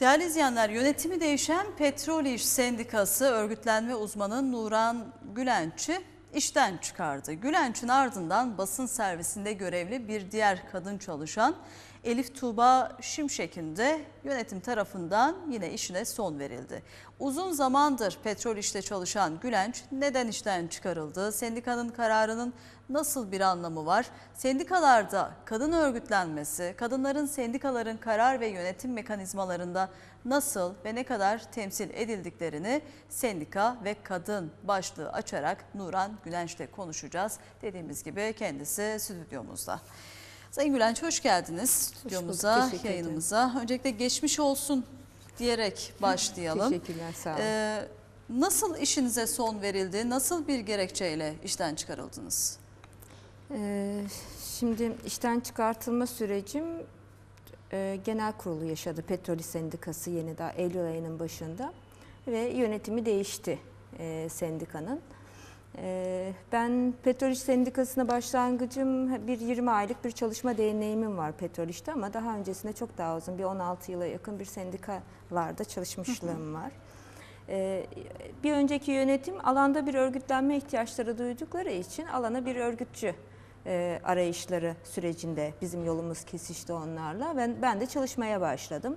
Değerli izleyenler, yönetimi değişen Petrol İş Sendikası örgütlenme uzmanı Nuran Gülenç'i işten çıkardı. Gülenç'in ardından basın servisinde görevli bir diğer kadın çalışan Elif Tuğba Şimşek'in de yönetim tarafından yine işine son verildi. Uzun zamandır petrol işte çalışan Gülenç neden işten çıkarıldı? Sendikanın kararının nasıl bir anlamı var? Sendikalarda kadın örgütlenmesi, kadınların sendikaların karar ve yönetim mekanizmalarında nasıl ve ne kadar temsil edildiklerini sendika ve kadın başlığı açarak Nuran Gülenç'le konuşacağız. Dediğimiz gibi kendisi stüdyomuzda. Sayın Gülenç hoş geldiniz stüdyomuza, ederim. yayınımıza. Öncelikle geçmiş olsun diyerek başlayalım. Teşekkürler sağ olun. Ee, nasıl işinize son verildi? Nasıl bir gerekçeyle işten çıkarıldınız? Ee, şimdi işten çıkartılma sürecim e, genel kurulu yaşadı. Petrol Sendikası yeni daha Eylül ayının başında ve yönetimi değişti e, sendikanın. E, ben Petrol İş Sendikası'na başlangıcım bir 20 aylık bir çalışma deneyimim var Petrol İş'te ama daha öncesinde çok daha uzun bir 16 yıla yakın bir sendikalarda çalışmışlığım var. Ee, Bir önceki yönetim alanda bir örgütlenme ihtiyaçları duydukları için alana bir örgütçü e, arayışları sürecinde bizim yolumuz kesişti onlarla. Ben, ben de çalışmaya başladım.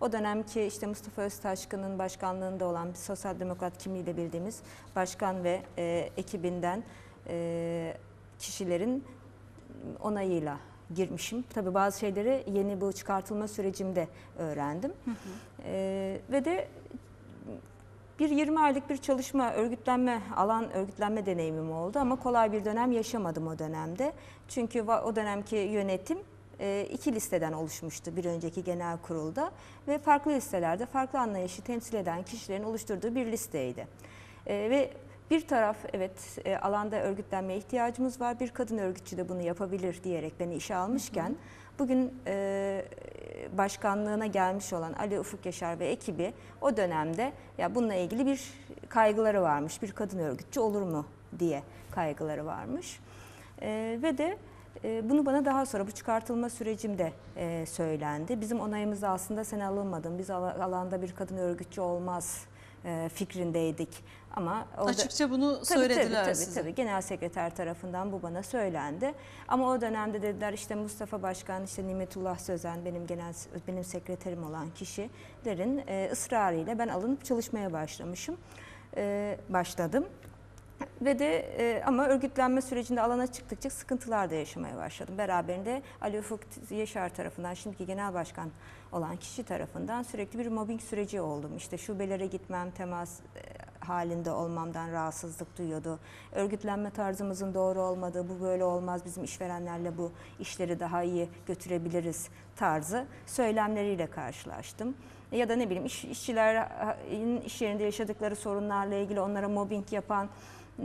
O dönemki işte Mustafa Öztaşkın'ın başkanlığında olan sosyal demokrat kimliğiyle bildiğimiz başkan ve e, ekibinden e, kişilerin onayıyla girmişim. Tabii bazı şeyleri yeni bu çıkartılma sürecimde öğrendim. E, ve de bir 20 aylık bir çalışma, örgütlenme, alan örgütlenme deneyimim oldu ama kolay bir dönem yaşamadım o dönemde. Çünkü o dönemki yönetim iki listeden oluşmuştu bir önceki genel kurulda ve farklı listelerde farklı anlayışı temsil eden kişilerin oluşturduğu bir listeydi. E, Ve bir taraf evet e, alanda örgütlenmeye ihtiyacımız var, bir kadın örgütçü de bunu yapabilir diyerek beni işe almışken bugün e, başkanlığına gelmiş olan Ali Ufuk Yaşar ve ekibi o dönemde ya bununla ilgili bir kaygıları varmış. Bir kadın örgütçü olur mu diye kaygıları varmış. E, ve de e, bunu bana daha sonra bu çıkartılma sürecimde e, söylendi. Bizim onayımızda aslında sen alınmadın. Biz ala- alanda bir kadın örgütçü olmaz e, fikrindeydik. Ama orada... Açıkça bunu Tabii, söylediler tabii, size. tabii, tabii. Genel sekreter tarafından bu bana söylendi. Ama o dönemde dediler işte Mustafa Başkan, işte Nimetullah Sözen benim genel benim sekreterim olan kişilerin e, ısrarıyla ben alınıp çalışmaya başlamışım. E, başladım. Ve de e, ama örgütlenme sürecinde alana çıktıkça sıkıntılar da yaşamaya başladım. Beraberinde Ali Ufuk Yaşar tarafından, şimdiki genel başkan olan kişi tarafından sürekli bir mobbing süreci oldum. İşte şubelere gitmem, temas e, halinde olmamdan rahatsızlık duyuyordu. Örgütlenme tarzımızın doğru olmadığı, bu böyle olmaz, bizim işverenlerle bu işleri daha iyi götürebiliriz tarzı söylemleriyle karşılaştım. Ya da ne bileyim iş, işçilerin iş yerinde yaşadıkları sorunlarla ilgili onlara mobbing yapan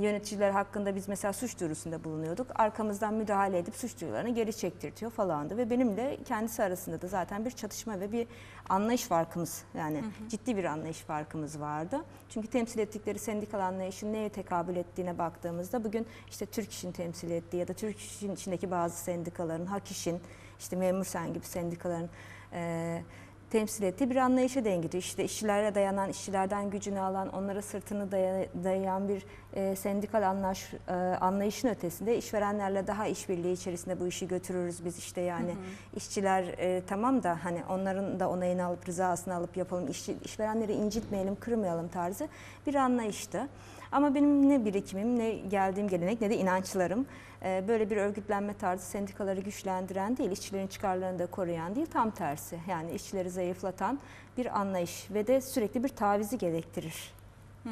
yöneticiler hakkında biz mesela suç duyurusunda bulunuyorduk. Arkamızdan müdahale edip suç duyurularını geri çektirtiyor falandı ve benimle kendisi arasında da zaten bir çatışma ve bir anlayış farkımız yani ciddi bir anlayış farkımız vardı. Çünkü temsil ettikleri sendikal anlayışın neye tekabül ettiğine baktığımızda bugün işte Türk İş'in temsil ettiği ya da Türk İş'in içindeki bazı sendikaların, Hak İş'in, işte Memur Sen gibi sendikaların eee temsil ettiği bir anlayışa denk gidiyor. İşte işçilere dayanan, işçilerden gücünü alan, onlara sırtını daya- dayayan bir e, sendikal anlaş, e, anlayışın ötesinde işverenlerle daha işbirliği içerisinde bu işi götürürüz biz işte yani işçiler e, tamam da hani onların da onayını alıp rızasını alıp yapalım, işçi, işverenleri incitmeyelim, kırmayalım tarzı bir anlayıştı. Ama benim ne birikimim, ne geldiğim gelenek ne de inançlarım böyle bir örgütlenme tarzı sendikaları güçlendiren değil, işçilerin çıkarlarını da koruyan değil, tam tersi. Yani işçileri zayıflatan bir anlayış ve de sürekli bir tavizi gerektirir.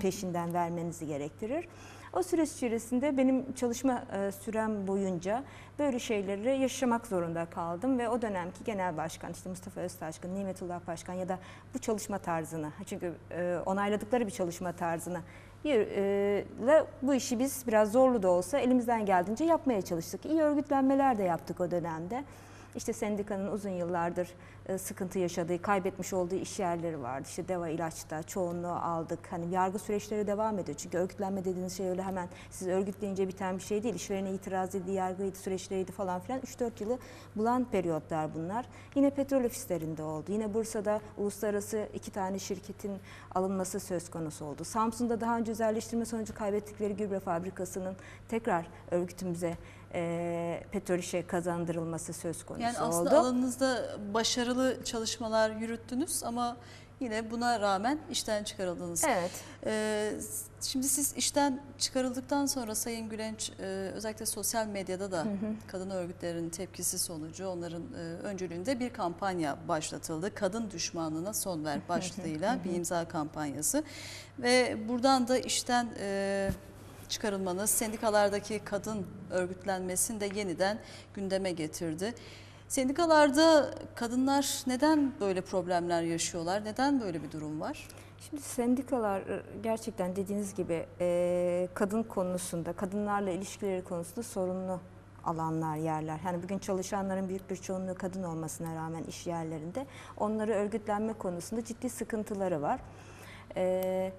Peşinden vermenizi gerektirir. O süreç içerisinde benim çalışma e, sürem boyunca böyle şeyleri yaşamak zorunda kaldım ve o dönemki genel başkan işte Mustafa Öztaşkın, Nimetullah Başkan ya da bu çalışma tarzını çünkü e, onayladıkları bir çalışma tarzını ile bu işi biz biraz zorlu da olsa elimizden geldiğince yapmaya çalıştık. İyi örgütlenmeler de yaptık o dönemde. İşte sendikanın uzun yıllardır e, sıkıntı yaşadığı, kaybetmiş olduğu iş yerleri vardı. İşte deva ilaçta çoğunluğu aldık. Hani yargı süreçleri devam ediyor. Çünkü örgütlenme dediğiniz şey öyle hemen siz örgütleyince biten bir şey değil. İşverene itiraz edildi, yargıydı, süreçleriydi falan filan. 3-4 yılı bulan periyotlar bunlar. Yine petrol ofislerinde oldu. Yine Bursa'da uluslararası iki tane şirketin alınması söz konusu oldu. Samsun'da daha önce özelleştirme sonucu kaybettikleri gübre fabrikasının tekrar örgütümüze e, petrol işe kazandırılması söz konusu Yani aslında oldu. alanınızda başarılı çalışmalar yürüttünüz ama yine buna rağmen işten çıkarıldınız. Evet. Ee, şimdi siz işten çıkarıldıktan sonra Sayın Gülenç e, özellikle sosyal medyada da kadın örgütlerinin tepkisi sonucu onların e, öncülüğünde bir kampanya başlatıldı. Kadın düşmanlığına son ver başlığıyla bir imza kampanyası ve buradan da işten e, çıkarılmanız sendikalardaki kadın örgütlenmesini de yeniden gündeme getirdi. Sendikalarda kadınlar neden böyle problemler yaşıyorlar? Neden böyle bir durum var? Şimdi sendikalar e, gerçekten dediğiniz gibi e, kadın konusunda, kadınlarla ilişkileri konusunda sorunlu alanlar, yerler. Yani bugün çalışanların büyük bir çoğunluğu kadın olmasına rağmen iş yerlerinde onları örgütlenme konusunda ciddi sıkıntıları var. E,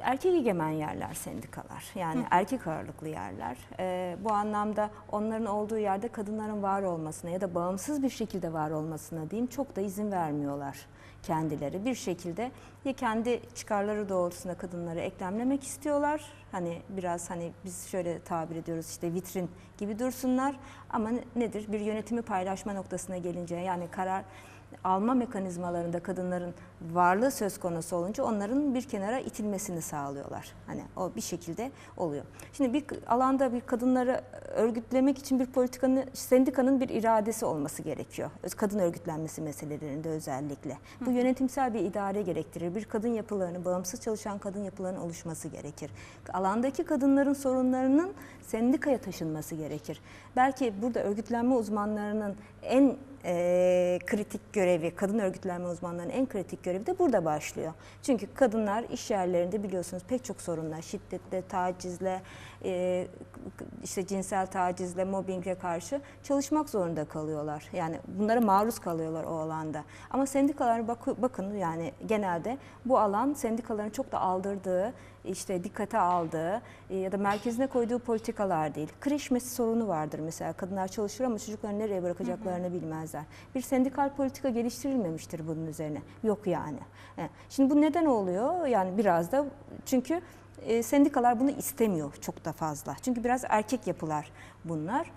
erkek egemen yerler sendikalar. Yani erkek ağırlıklı yerler. E, bu anlamda onların olduğu yerde kadınların var olmasına ya da bağımsız bir şekilde var olmasına diyeyim çok da izin vermiyorlar kendileri bir şekilde ya kendi çıkarları doğrultusunda kadınları eklemlemek istiyorlar. Hani biraz hani biz şöyle tabir ediyoruz işte vitrin gibi dursunlar ama ne- nedir bir yönetimi paylaşma noktasına gelince yani karar alma mekanizmalarında kadınların varlığı söz konusu olunca onların bir kenara itilmesini sağlıyorlar. Hani o bir şekilde oluyor. Şimdi bir alanda bir kadınları örgütlemek için bir politikanın, sendikanın bir iradesi olması gerekiyor. Kadın örgütlenmesi meselelerinde özellikle. Bu yönetimsel bir idare gerektirir. Bir kadın yapılarının, bağımsız çalışan kadın yapılarının oluşması gerekir. Alandaki kadınların sorunlarının sendikaya taşınması gerekir. Belki burada örgütlenme uzmanlarının en e, kritik görevi, kadın örgütlenme uzmanlarının en kritik görevi de burada başlıyor. Çünkü kadınlar iş yerlerinde biliyorsunuz pek çok sorunla, şiddetle, tacizle, e, işte cinsel tacizle, mobbingle karşı çalışmak zorunda kalıyorlar. Yani bunlara maruz kalıyorlar o alanda. Ama sendikalar bak, bakın yani genelde bu alan sendikaların çok da aldırdığı, işte dikkate aldığı e, ya da merkezine koyduğu politikalar değil. Kreşmesi sorunu vardır mesela. Kadınlar çalışır ama çocuklarını nereye bırakacaklarını bilmezler. Bir sendikal politika geliştirilmemiştir bunun üzerine. Yok yani. He. Şimdi bu neden oluyor? Yani biraz da çünkü e, sendikalar bunu istemiyor çok da fazla. Çünkü biraz erkek yapılar bunlar.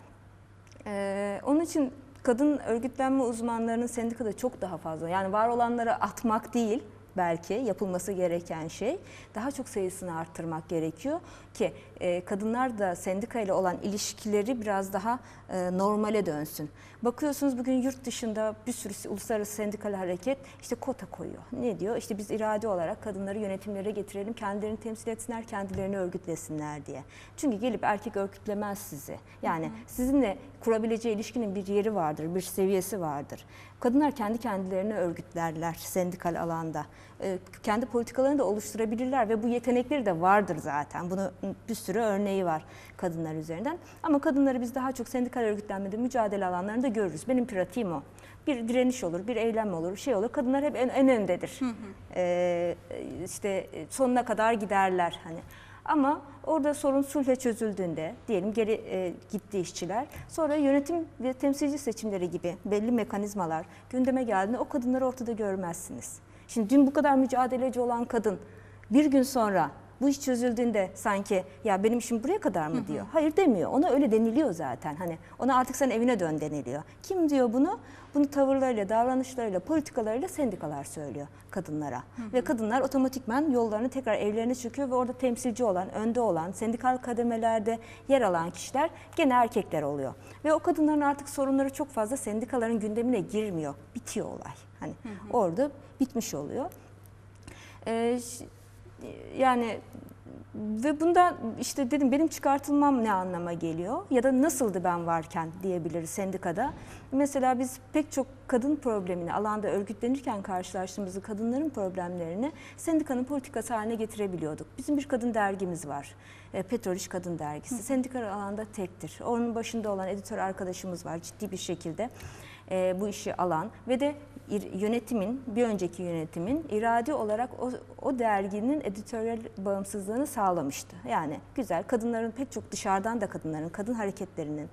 Onun için kadın örgütlenme uzmanlarının sendikada çok daha fazla. Yani var olanları atmak değil belki yapılması gereken şey. Daha çok sayısını arttırmak gerekiyor ki e, kadınlar da sendika ile olan ilişkileri biraz daha e, normale dönsün. Bakıyorsunuz bugün yurt dışında bir sürü uluslararası sendikal hareket işte kota koyuyor. Ne diyor? İşte biz irade olarak kadınları yönetimlere getirelim, kendilerini temsil etsinler, kendilerini örgütlesinler diye. Çünkü gelip erkek örgütlemez sizi. Yani sizinle kurabileceği ilişkinin bir yeri vardır, bir seviyesi vardır. Kadınlar kendi kendilerini örgütlerler sendikal alanda. Ee, kendi politikalarını da oluşturabilirler ve bu yetenekleri de vardır zaten. Bunu bir sürü örneği var kadınlar üzerinden. Ama kadınları biz daha çok sendikal örgütlenmede mücadele alanlarında görürüz. Benim pratiğim o. Bir direniş olur, bir eylem olur, şey olur. Kadınlar hep en, en öndedir. Ee, işte sonuna kadar giderler hani. Ama orada sorun sulhe çözüldüğünde diyelim geri e, gitti işçiler. Sonra yönetim ve temsilci seçimleri gibi belli mekanizmalar gündeme geldiğinde o kadınları ortada görmezsiniz. Şimdi dün bu kadar mücadeleci olan kadın bir gün sonra bu iş çözüldüğünde sanki ya benim işim buraya kadar mı diyor. Hayır demiyor. Ona öyle deniliyor zaten. Hani ona artık sen evine dön deniliyor. Kim diyor bunu? Bunu tavırlarıyla, davranışlarıyla, politikalarıyla sendikalar söylüyor kadınlara. Ve kadınlar otomatikman yollarını tekrar evlerine çıkıyor ve orada temsilci olan, önde olan, sendikal kademelerde yer alan kişiler gene erkekler oluyor. Ve o kadınların artık sorunları çok fazla sendikaların gündemine girmiyor. Bitiyor olay. Hani orada bitmiş oluyor. Ee, yani ve bundan işte dedim benim çıkartılmam ne anlama geliyor ya da nasıldı ben varken diyebiliriz sendikada. Mesela biz pek çok kadın problemini alanda örgütlenirken karşılaştığımız kadınların problemlerini sendikanın politikası haline getirebiliyorduk. Bizim bir kadın dergimiz var. E, Petrol İş Kadın Dergisi. Sendikal alanda tektir. Onun başında olan editör arkadaşımız var ciddi bir şekilde. e, bu işi alan ve de yönetimin, bir önceki yönetimin iradi olarak o, o derginin editoryal bağımsızlığını sağlamıştı. Yani güzel kadınların pek çok dışarıdan da kadınların, kadın hareketlerinin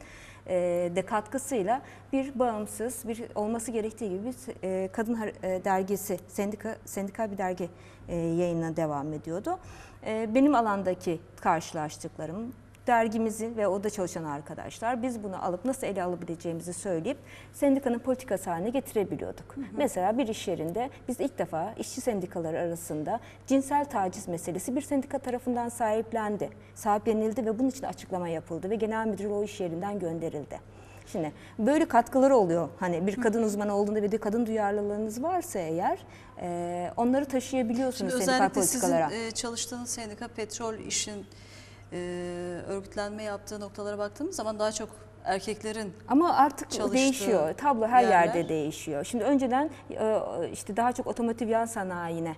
e, de katkısıyla bir bağımsız, bir olması gerektiği gibi bir e, kadın e, dergisi, sendika sendikal bir dergi e, yayına devam ediyordu. E, benim alandaki karşılaştıklarım, dergimizi ve orada çalışan arkadaşlar biz bunu alıp nasıl ele alabileceğimizi söyleyip sendikanın politikası haline getirebiliyorduk. Mesela bir iş yerinde biz ilk defa işçi sendikaları arasında cinsel taciz meselesi bir sendika tarafından sahiplendi, sahiplenildi ve bunun için açıklama yapıldı ve genel müdür o iş yerinden gönderildi. Şimdi böyle katkıları oluyor. Hani bir kadın uzmanı olduğunda ve de kadın duyarlılığınız varsa eğer e, onları taşıyabiliyorsunuz Şimdi sendikal özellikle sizin politikalara. e, çalıştığınız sendika petrol işin e, örgütlenme yaptığı noktalara baktığımız zaman daha çok erkeklerin Ama artık değişiyor. Tablo her yerler. yerde değişiyor. Şimdi önceden e, işte daha çok otomotiv yan sanayine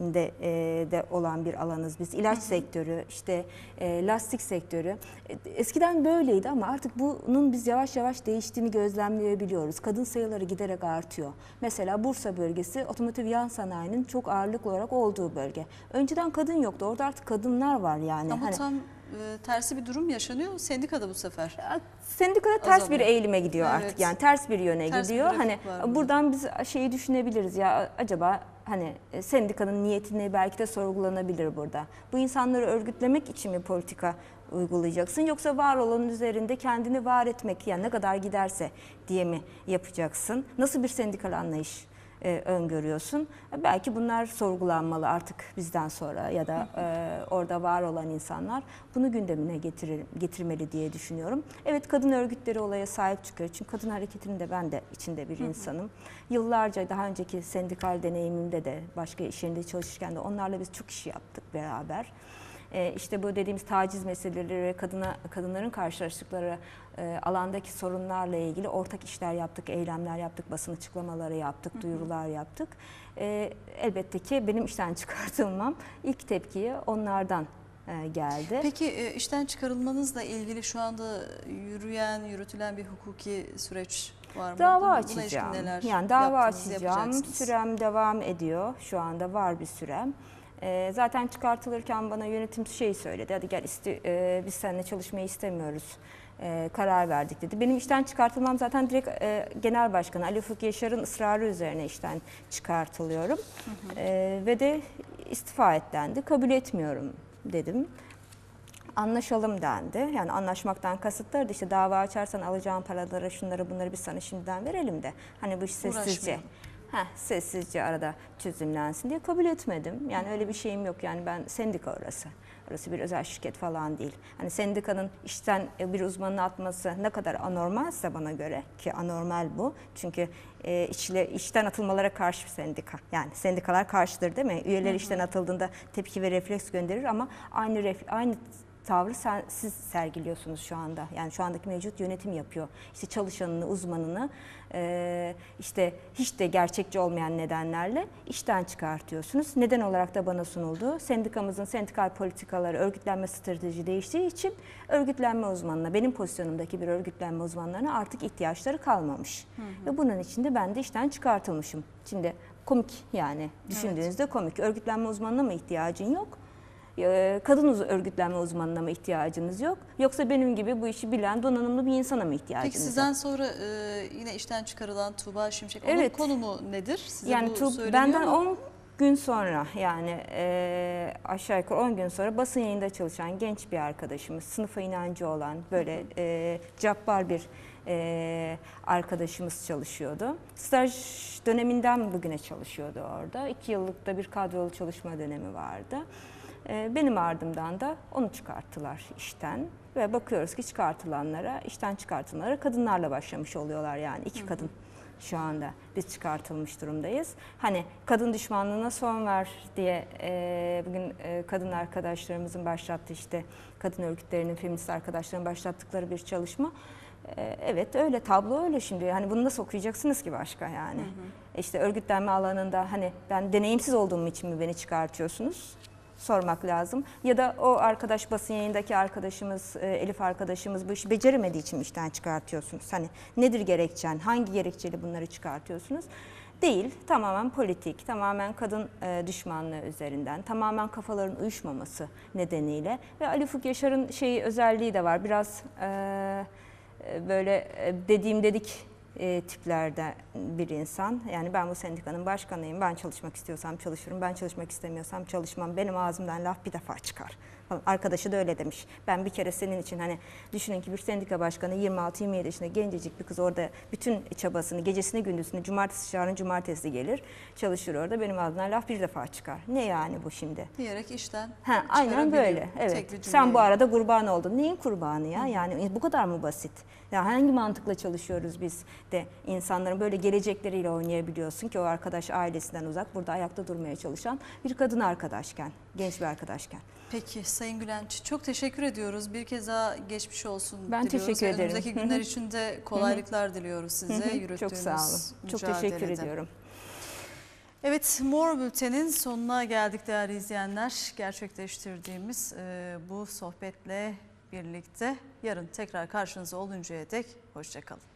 de, e, de olan bir alanız biz. İlaç sektörü, işte e, lastik sektörü. E, Eskiden böyleydi ama artık bunun biz yavaş yavaş değiştiğini gözlemleyebiliyoruz. Kadın sayıları giderek artıyor. Mesela Bursa bölgesi otomotiv yan sanayinin çok ağırlıklı olarak olduğu bölge. Önceden kadın yoktu. Orada artık kadınlar var yani. ama Hani- tam e, tersi bir durum yaşanıyor sendikada bu sefer. Sendikada ters bir Azalıyor. eğilime gidiyor Evet. artık. Yani ters bir yöne Ters bir gidiyor. grafik Hani buradan biz şeyi düşünebiliriz ya acaba hani e, sendikanın niyetini belki de sorgulanabilir burada. Bu insanları örgütlemek için mi politika uygulayacaksın yoksa var olanın üzerinde kendini var etmek yani ne kadar giderse diye mi yapacaksın? Nasıl bir sendikal anlayış e, öngörüyorsun. Belki bunlar sorgulanmalı artık bizden sonra ya da e, orada var olan insanlar bunu gündemine getirir, getirmeli diye düşünüyorum. Evet kadın örgütleri olaya sahip çıkıyor. Çünkü kadın hareketinin de ben de içinde bir insanım. Yıllarca daha önceki sendikal deneyimimde de başka iş yerinde çalışırken de onlarla biz çok iş yaptık beraber. E, işte bu dediğimiz taciz meseleleri kadına kadınların karşılaştıkları e, alandaki sorunlarla ilgili ortak işler yaptık, eylemler yaptık, basın açıklamaları yaptık, duyurular yaptık. E, elbette ki benim işten çıkartılmam ilk tepkiyi onlardan e, geldi. Peki işten çıkarılmanızla ilgili şu anda yürüyen, yürütülen bir hukuki süreç var mı? Dava Buna- açacağım. yani dava açacağım. Sürem devam ediyor. Şu anda var bir sürem. Ee, zaten çıkartılırken bana yönetim şey söyledi. Hadi gel isti- e, biz seninle çalışmayı istemiyoruz. e, karar verdik dedi. Benim işten çıkartılmam zaten direkt e, genel başkanı Ali Ufuk Yaşar'ın ısrarı üzerine işten çıkartılıyorum. E, ve de istifa et dendi. Kabul etmiyorum dedim anlaşalım dendi. Yani anlaşmaktan kasıtları da işte dava açarsan alacağın paraları şunları bunları biz sana şimdiden verelim de hani bu iş sessizce Uğraşmayalım. Heh, sessizce arada çözümlensin diye kabul etmedim. Yani öyle bir şeyim yok yani ben sendika orası. Orası bir özel şirket falan değil. Hani sendikanın işten bir uzmanını atması ne kadar anormalse bana göre ki anormal bu. Çünkü e, işle, işten atılmalara karşı sendika. Yani sendikalar karşıdır değil mi? Üyeler işten atıldığında tepki ve refleks gönderir ama aynı ref, aynı tavrı sen, siz sergiliyorsunuz şu anda. Yani şu andaki mevcut yönetim yapıyor. İşte çalışanını, uzmanını e, işte hiç de gerçekçi olmayan nedenlerle işten çıkartıyorsunuz. Neden olarak da bana sunuldu. Sendikamızın sendikal politikaları, örgütlenme strateji değiştiği için örgütlenme uzmanına, benim pozisyonumdaki bir örgütlenme uzmanlarına artık ihtiyaçları kalmamış. Ve bunun için de ben de işten çıkartılmışım. Şimdi komik yani düşündüğünüzde komik. Örgütlenme uzmanına mı ihtiyacın yok? Ee, kadın örgütlenme uzmanına mı ihtiyacınız yok? Yoksa benim gibi bu işi bilen donanımlı bir insana mı ihtiyacınız Peki yok? sizden sonra e, yine işten çıkarılan Tuğba Şimşek, onun Evet. konumu nedir? Size yani bu benden mu? 10 gün sonra yani e, aşağı yukarı 10 gün sonra basın yayında çalışan genç bir arkadaşımız, sınıfa inancı olan böyle e, cabbar bir e, arkadaşımız çalışıyordu. Staj döneminden bugüne çalışıyordu orada. İki yıllık da bir kadrolu çalışma dönemi vardı. E, benim ardımdan da onu çıkarttılar işten ve bakıyoruz ki çıkartılanlara, işten çıkartılanlara kadınlarla başlamış oluyorlar yani iki kadın şu anda biz çıkartılmış durumdayız. Hani kadın düşmanlığına son ver diye e, bugün e, kadın arkadaşlarımızın başlattığı işte kadın örgütlerinin, feminist arkadaşların başlattıkları bir çalışma. E, evet öyle tablo öyle şimdi. Hani bunu nasıl okuyacaksınız ki başka yani? İşte örgütlenme alanında hani ben deneyimsiz olduğum için mi beni çıkartıyorsunuz? Sormak lazım. Ya da o arkadaş basın yayındaki arkadaşımız, e, Elif arkadaşımız bu işi beceremediği için işten çıkartıyorsunuz? Hani nedir gerekçen? Hangi gerekçeyle bunları çıkartıyorsunuz? Değil, tamamen politik, tamamen kadın e, düşmanlığı üzerinden, tamamen kafaların uyuşmaması nedeniyle ve Ali Ufuk Yaşar'ın şeyi özelliği de var. Biraz e, e, böyle dediğim dedik e, tiplerde bir insan. Yani ben bu sendikanın başkanıyım. Ben çalışmak istiyorsam çalışırım. Ben çalışmak istemiyorsam çalışmam. Benim ağzımdan laf bir defa çıkar. Falan. Arkadaşı da öyle demiş. Ben bir kere senin için hani düşünün ki bir sendika başkanı 26-27 yaşında gencecik bir kız orada bütün çabasını gecesini gündüzünü cumartesi çağırın cumartesi gelir çalışır orada benim ağzımdan laf bir defa çıkar. Ne yani bu şimdi? Diyerek işten Ha, aynen böyle. Evet. Sen bu arada kurban oldun. Neyin kurbanı ya? Yani bu kadar mı basit? Ya hangi mantıkla çalışıyoruz biz de insanların böyle gelecekleriyle oynayabiliyorsun ki o arkadaş ailesinden uzak burada ayakta durmaya çalışan bir kadın arkadaşken, genç bir arkadaşken. Peki Sayın Gülenç çok teşekkür ediyoruz. Bir kez daha geçmiş olsun Ben diliyoruz. teşekkür ederim. Önümüzdeki günler için de kolaylıklar diliyoruz size yürüttüğünüz Çok sağ olun. Çok teşekkür ediyorum. Evet Mor Bülten'in sonuna geldik değerli izleyenler. Gerçekleştirdiğimiz e, bu sohbetle birlikte yarın tekrar karşınızda oluncaya dek hoşçakalın.